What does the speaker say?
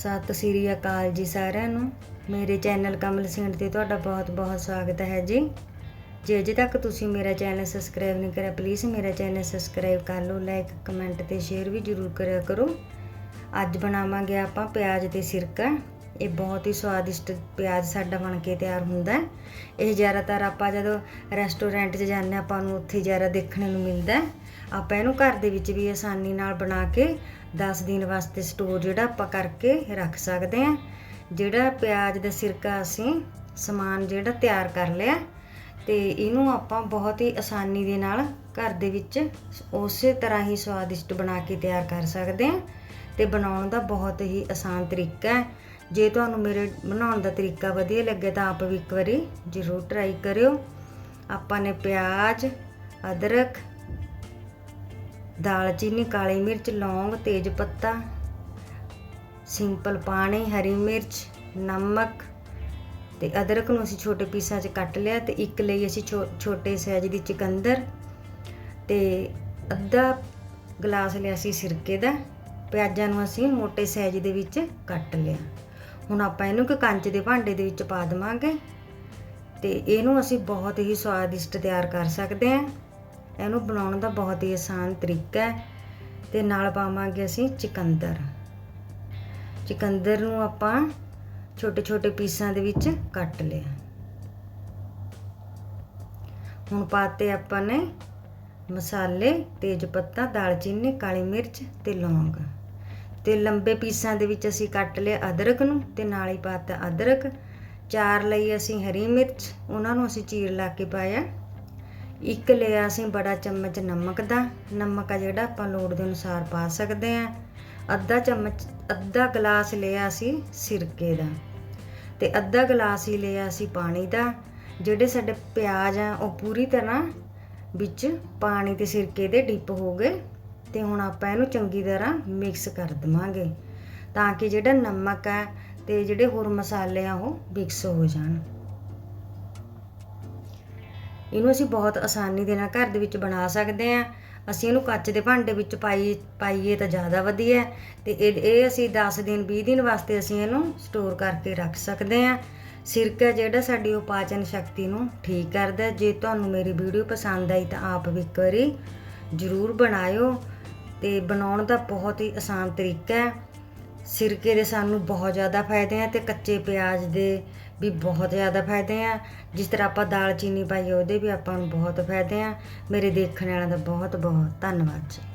ਸਤਿ ਸ੍ਰੀ ਅਕਾਲ ਜੀ ਸਾਰਿਆਂ ਨੂੰ। ਮੇਰੇ ਚੈਨਲ ਕਮਲ ਸਿੰਘ ਤੇ ਤੁਹਾਡਾ ਬਹੁਤ-ਬਹੁਤ ਸਵਾਗਤ ਹੈ ਜੀ। ਜੇ ਅਜੇ ਤੱਕ ਤੁਸੀਂ ਮੇਰਾ ਚੈਨਲ ਸਬਸਕ੍ਰਾਈਬ ਨਹੀਂ ਕਰਿਆ ਪਲੀਜ਼ ਮੇਰਾ ਚੈਨਲ ਸਬਸਕ੍ਰਾਈਬ ਕਰ ਲਓ ਲਾਈਕ ਕਮੈਂਟ ਤੇ ਸ਼ੇਅਰ ਵੀ ਜ਼ਰੂਰ ਕਰਿਆ ਕਰੋ। ਅੱਜ ਬਣਾਵਾਂਗੇ ਆਪਾਂ ਪਿਆਜ਼ ਤੇ ਸਿਰਕਾ। ਇਹ ਬਹੁਤ ਹੀ ਸਵਾਦਿਸ਼ਟ ਪਿਆਜ਼ ਸਾਡਾ ਬਣ ਕੇ ਤਿਆਰ ਹੁੰਦਾ ਹੈ। ਇਹ ਜ਼ਿਆਦਾਤਰ ਆਪਾਂ ਜਦੋਂ ਰੈਸਟੋਰੈਂਟ 'ਚ ਜਾਂਦੇ ਹਾਂ, ਆਪਾਂ ਨੂੰ ਉੱਥੇ ਜ਼ਿਆਦਾ ਦੇਖਣ ਨੂੰ ਮਿਲਦਾ ਹੈ। ਆਪਾਂ ਇਹਨੂੰ ਘਰ ਦੇ ਵਿੱਚ ਵੀ ਆਸਾਨੀ ਨਾਲ ਬਣਾ ਕੇ 10 ਦਿਨ ਵਾਸਤੇ ਸਟੋਰ ਜਿਹੜਾ ਆਪਾਂ ਕਰਕੇ ਰੱਖ ਸਕਦੇ ਹਾਂ। ਜਿਹੜਾ ਪਿਆਜ਼ ਦਾ ਸਿਰਕਾ ਅਸੀਂ ਸਮਾਨ ਜਿਹੜਾ ਤਿਆਰ ਕਰ ਲਿਆ ਤੇ ਇਹਨੂੰ ਆਪਾਂ ਬਹੁਤ ਹੀ ਆਸਾਨੀ ਦੇ ਨਾਲ ਘਰ ਦੇ ਵਿੱਚ ਉਸੇ ਤਰ੍ਹਾਂ ਹੀ ਸਵਾਦਿਸ਼ਟ ਬਣਾ ਕੇ ਤਿਆਰ ਕਰ ਸਕਦੇ ਹਾਂ। ਤੇ ਬਣਾਉਣ ਦਾ ਬਹੁਤ ਹੀ ਆਸਾਨ ਤਰੀਕਾ ਹੈ। ਜੇ ਤੁਹਾਨੂੰ ਮੇਰੇ ਬਣਾਉਣ ਦਾ ਤਰੀਕਾ ਵਧੀਆ ਲੱਗੇ ਤਾਂ ਆਪ ਵੀ ਇੱਕ ਵਾਰੀ ਜ਼ਰੂਰ ਟਰਾਈ ਕਰਿਓ। ਆਪਾਂ ਨੇ ਪਿਆਜ਼, ਅਦਰਕ ਦਾਲਚੀਨੀ ਕਾਲੀ ਮਿਰਚ, ਲੌਂਗ, ਤੇਜ ਪੱਤਾ, ਸਿੰਪਲ ਪਾਣੀ, ਹਰੀ ਮਿਰਚ, ਨਮਕ ਤੇ ਅਦਰਕ ਨੂੰ ਅਸੀਂ ਛੋਟੇ ਪੀਸਾਂ 'ਚ ਕੱਟ ਲਿਆ ਤੇ ਇੱਕ ਲਈ ਅਸੀਂ ਛੋ- ਛੋਟੇ ਸਾਈਜ਼ ਦੀ ਚੁਕੰਦਰ ਤੇ ਅੱਧਾ ਗਲਾਸ ਲਿਆ ਸੀ ਸਿਰਕੇ ਦਾ। ਪਿਆਜ਼ਾਂ ਨੂੰ ਅਸੀਂ ਮੋਟੇ ਸਾਈਜ਼ ਦੇ ਵਿੱਚ ਕੱਟ ਲਿਆ। ਹੁਣ ਆਪਾਂ ਇਹਨੂੰ ਇੱਕ ਕੰਚ ਦੇ ਭਾਂਡੇ ਦੇ ਵਿੱਚ ਪਾ ਦੇਵਾਂਗੇ ਤੇ ਇਹਨੂੰ ਅਸੀਂ ਬਹੁਤ ਹੀ ਸਵਾਦਿਸ਼ਟ ਤਿਆਰ ਕਰ ਸਕਦੇ ਹਾਂ। ਇਹਨੂੰ ਬਣਾਉਣ ਦਾ ਬਹੁਤ ਹੀ ਆਸਾਨ ਤਰੀਕਾ ਹੈ ਤੇ ਨਾਲ ਪਾਵਾਂਗੇ ਅਸੀਂ ਚਿਕੰਦਰ। ਚਿਕੰਦਰ ਨੂੰ ਆਪਾਂ ਛੋਟੇ ਛੋਟੇ ਪੀਸਾਂ ਦੇ ਵਿੱਚ ਕੱਟ ਲਿਆ। ਹੁਣ ਪਾਤੇ ਆਪਾਂ ਨੇ ਮਸਾਲੇ, ਤੇਜ ਪੱਤਾ, ਦਾਲਚੀਨੀ, ਕਾਲੀ ਮਿਰਚ ਤੇ ਲੌਂਗ। ਤੇ ਲੰਬੇ ਪੀਸਾਂ ਦੇ ਵਿੱਚ ਅਸੀਂ ਕੱਟ ਲਿਆ ਅਦਰਕ ਨੂੰ ਤੇ ਨਾਲ ਹੀ ਪਾਤਾ ਅਦਰਕ। ਚਾਰ ਲਈ ਅਸੀਂ ਹਰੀ ਮਿਰਚ, ਉਹਨਾਂ ਨੂੰ ਅਸੀਂ ਚੀਰ ਲਾ ਕੇ ਪਾਇਆ। ਇੱਕ ਲਿਆ ਅਸੀਂ ਬੜਾ ਚਮਚ ਨਮਕ ਦਾ। ਨਮਕ ਆ ਜਿਹੜਾ ਆਪਾਂ ਲੋੜ ਦੇ ਅਨੁਸਾਰ ਪਾ ਸਕਦੇ ਹਾਂ। ਅੱਧਾ ਚਮਚ, ਅੱਧਾ ਗਲਾਸ ਲਿਆ ਅਸੀਂ ਸਿਰਕੇ ਦਾ ਤੇ ਅੱਧਾ ਗਲਾਸ ਹੀ ਲਿਆ ਅਸੀਂ ਪਾਣੀ ਦਾ, ਜਿਹੜੇ ਸਾਡੇ ਪਿਆਜ਼ ਆ ਉਹ ਪੂਰੀ ਤਰ੍ਹਾਂ ਵਿੱਚ ਪਾਣੀ ਤੇ ਸਿਰਕੇ ਦੇ ਡਿਪ ਹੋ ਗਏ। ਤੇ ਹੁਣ ਆਪਾਂ ਇਹਨੂੰ ਚੰਗੀ ਤਰ੍ਹਾਂ ਮਿਕਸ ਕਰ ਦਵਾਂਗੇ ਤਾਂ ਕਿ ਜਿਹੜਾ ਨਮਕ ਹੈ ਤੇ ਜਿਹੜੇ ਹੋਰ ਮਸਾਲੇ ਆ ਉਹ ਮਿਕਸ ਹੋ ਜਾਣ। ਇਹਨੂੰ ਅਸੀਂ ਬਹੁਤ ਆਸਾਨੀ ਦੇ ਨਾਲ ਘਰ ਦੇ ਵਿੱਚ ਬਣਾ ਸਕਦੇ ਹਾਂ। ਅਸੀਂ ਇਹਨੂੰ ਕੱਚ ਦੇ ਭਾਂਡੇ ਵਿੱਚ ਪਾਈ, ਪਾਈਏ ਤਾਂ ਜ਼ਿਆਦਾ ਵਧੀਆ ਹੈ ਤੇ ਇਹ ਇਹ ਅਸੀਂ 10 ਦਿਨ 20 ਦਿਨ ਵਾਸਤੇ ਅਸੀਂ ਇਹਨੂੰ ਸਟੋਰ ਕਰਕੇ ਰੱਖ ਸਕਦੇ ਹਾਂ। ਸਿਰਕਾ ਜਿਹੜਾ ਸਾਡੀ ਉਹ ਪਾਚਨ ਸ਼ਕਤੀ ਨੂੰ ਠੀਕ ਕਰਦਾ ਜੇ ਤੁਹਾਨੂੰ ਮੇਰੀ ਵੀਡੀਓ ਪਸੰਦ ਆਈ ਤਾਂ ਆਪ ਵੀ ਇੱਕ ਵਾਰੀ ਜ਼ਰੂਰ ਬਣਾਇਓ ਤੇ ਬਣਾਉਣ ਦਾ ਬਹੁਤ ਹੀ ਆਸਾਨ ਤਰੀਕਾ ਹੈ। ਸਿਰਕੇ ਦੇ ਸਾਨੂੰ ਬਹੁਤ ਜ਼ਿਆਦਾ ਫਾਇਦੇ ਆ ਤੇ ਕੱਚੇ ਪਿਆਜ਼ ਦੇ ਵੀ ਬਹੁਤ ਜ਼ਿਆਦਾ ਫਾਇਦੇ ਆ। ਜਿਸ ਤਰ੍ਹਾਂ ਆਪਾਂ ਦਾਲਚੀਨੀ ਪਾਈ ਉਹਦੇ ਵੀ ਆਪਾਂ ਨੂੰ ਬਹੁਤ ਫਾਇਦੇ ਆ। ਮੇਰੇ ਦੇਖਣ ਵਾਲਿਆਂ ਦਾ ਬਹੁਤ ਬਹੁਤ ਧੰਨਵਾਦ ਜੀ।